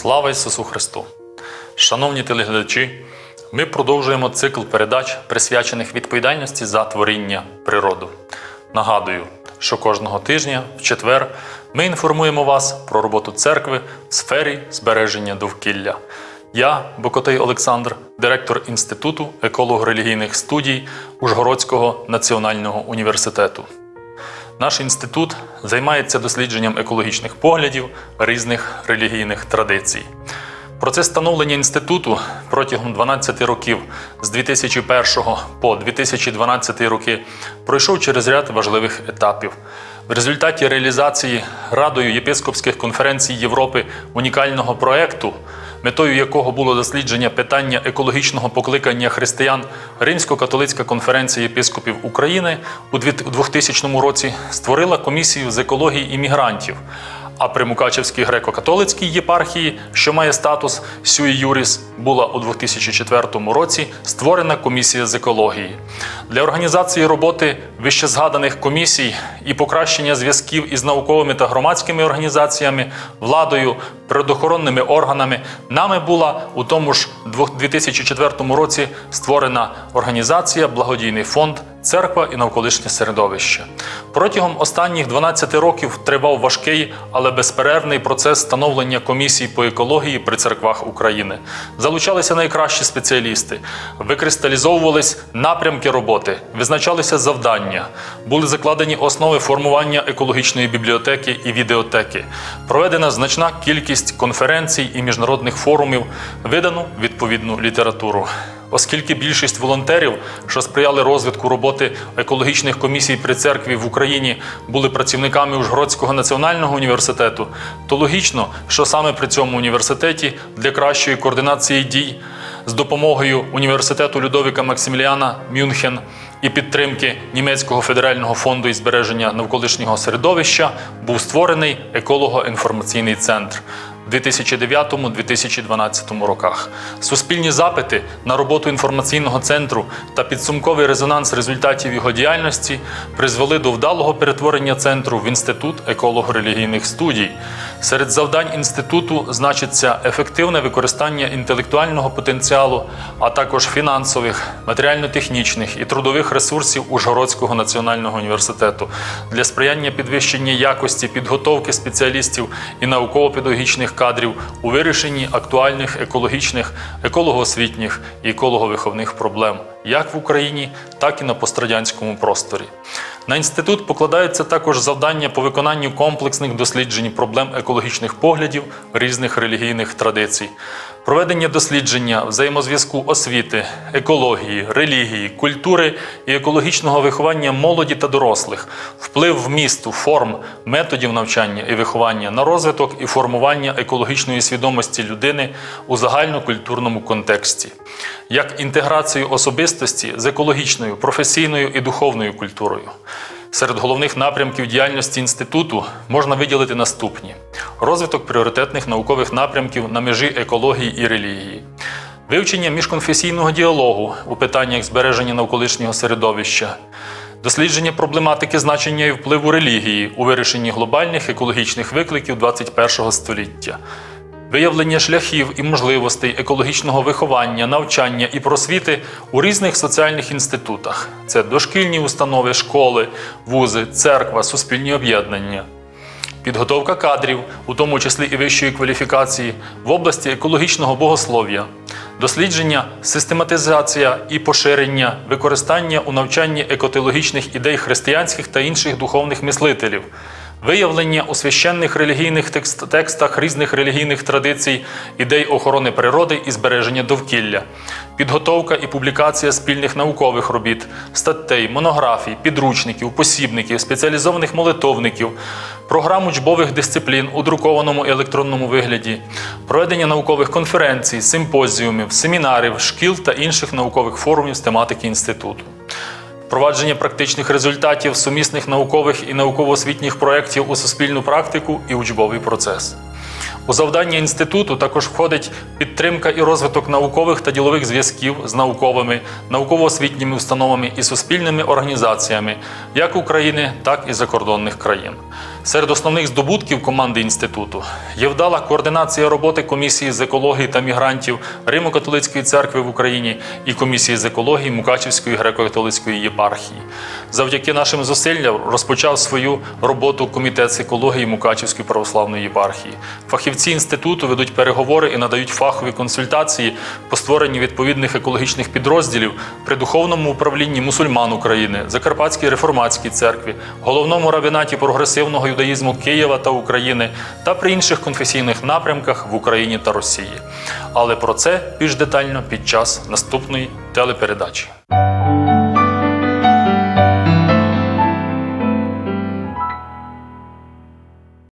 Слава Ісусу Христу! Шановні телеглядачі, ми продовжуємо цикл передач, присвячених відповідальності за творіння природу. Нагадую, що кожного тижня, в четвер, ми інформуємо вас про роботу церкви в сфері збереження довкілля. Я, Бокотей Олександр, директор Інституту еколого-релігійних студій Ужгородського національного університету. Наш інститут займається дослідженням екологічних поглядів різних релігійних традицій. Процес становлення інституту протягом 12 років з 2001 по 2012 роки пройшов через ряд важливих етапів. В результаті реалізації Радою єпископських конференцій Європи унікального проекту, метою якого було дослідження питання екологічного покликання християн, Римсько-католицька конференція єпископів України у 2000 році створила комісію з екології іммігрантів. А при Мукачевській греко-католицькій єпархії, що має статус Сюї Юріс, була у 2004 році створена комісія з екології. Для організації роботи вищезгаданих комісій і покращення зв'язків із науковими та громадськими організаціями, владою, природоохоронними органами нами була у тому ж 2004 році створена організація Благодійний фонд Церква і навколишнє середовище. Протягом останніх 12 років тривав важкий, але безперервний процес становлення комісій по екології при церквах України. Залучалися найкращі спеціалісти, викристалізовувались напрямки роботи, визначалися завдання, були закладені основи формування екологічної бібліотеки і відеотеки. Проведена значна кількість конференцій і міжнародних форумів, видано відповідну літературу. Оскільки більшість волонтерів, що сприяли розвитку роботи екологічних комісій при церкві в Україні, були працівниками Ужгородського національного університету, то логічно, що саме при цьому університеті для кращої координації дій з допомогою університету Людовіка Максиміліана Мюнхен і підтримки Німецького федерального фонду із збереження навколишнього середовища був створений еколого-інформаційний центр. 2009-2012 роках суспільні запити на роботу інформаційного центру та підсумковий резонанс результатів його діяльності призвели до вдалого перетворення центру в інститут еколого-релігійних студій. Серед завдань інституту значиться ефективне використання інтелектуального потенціалу, а також фінансових, матеріально-технічних і трудових ресурсів Ужгородського національного університету для сприяння підвищення якості підготовки спеціалістів і науково-педагогічних кадрів у вирішенні актуальних екологічних, еколого-освітніх і еколого-виховних проблем як в Україні, так і на пострадянському просторі. На інститут покладаються також завдання по виконанню комплексних досліджень проблем екологічних поглядів різних релігійних традицій, проведення дослідження взаємозв'язку освіти, екології, релігії, культури і екологічного виховання молоді та дорослих, вплив вмісту, форм, методів навчання і виховання на розвиток і формування екологічної свідомості людини у загальнокультурному контексті, як інтеграцію особистості з екологічною, професійною і духовною культурою. Серед головних напрямків діяльності інституту можна виділити наступні: розвиток пріоритетних наукових напрямків на межі екології і релігії, вивчення міжконфесійного діалогу у питаннях збереження навколишнього середовища, дослідження проблематики значення і впливу релігії у вирішенні глобальних екологічних викликів 21 століття. Виявлення шляхів і можливостей екологічного виховання, навчання і просвіти у різних соціальних інститутах. Це дошкільні установи, школи, вузи, церква, суспільні об'єднання, підготовка кадрів, у тому числі і вищої кваліфікації, в області екологічного богослов'я, дослідження, систематизація і поширення, використання у навчанні екотеологічних ідей християнських та інших духовних мислителів. Виявлення у священних релігійних текстах різних релігійних традицій, ідей охорони природи і збереження довкілля, підготовка і публікація спільних наукових робіт, статей, монографій, підручників, посібників, спеціалізованих молитовників, програм учбових дисциплін у друкованому і електронному вигляді, проведення наукових конференцій, симпозіумів, семінарів, шкіл та інших наукових форумів з тематики інституту. Впровадження практичних результатів сумісних наукових і науково-освітніх проєктів у суспільну практику і учбовий процес. У завдання інституту також входить підтримка і розвиток наукових та ділових зв'язків з науковими, науково-освітніми установами і суспільними організаціями як України, так і закордонних країн. Серед основних здобутків команди інституту є вдала координація роботи комісії з екології та мігрантів Римо-католицької церкви в Україні і комісії з екології Мукачівської греко-католицької єпархії. Завдяки нашим зусиллям розпочав свою роботу комітет з екології Мукачівської православної єпархії. Фахівці інституту ведуть переговори і надають фахові консультації по створенню відповідних екологічних підрозділів при духовному управлінні мусульман України, Закарпатській реформатській церкві, головному равінаті прогресивного юдаїзму Києва та України та при інших конфесійних напрямках в Україні та Росії. Але про це більш детально під час наступної телепередачі.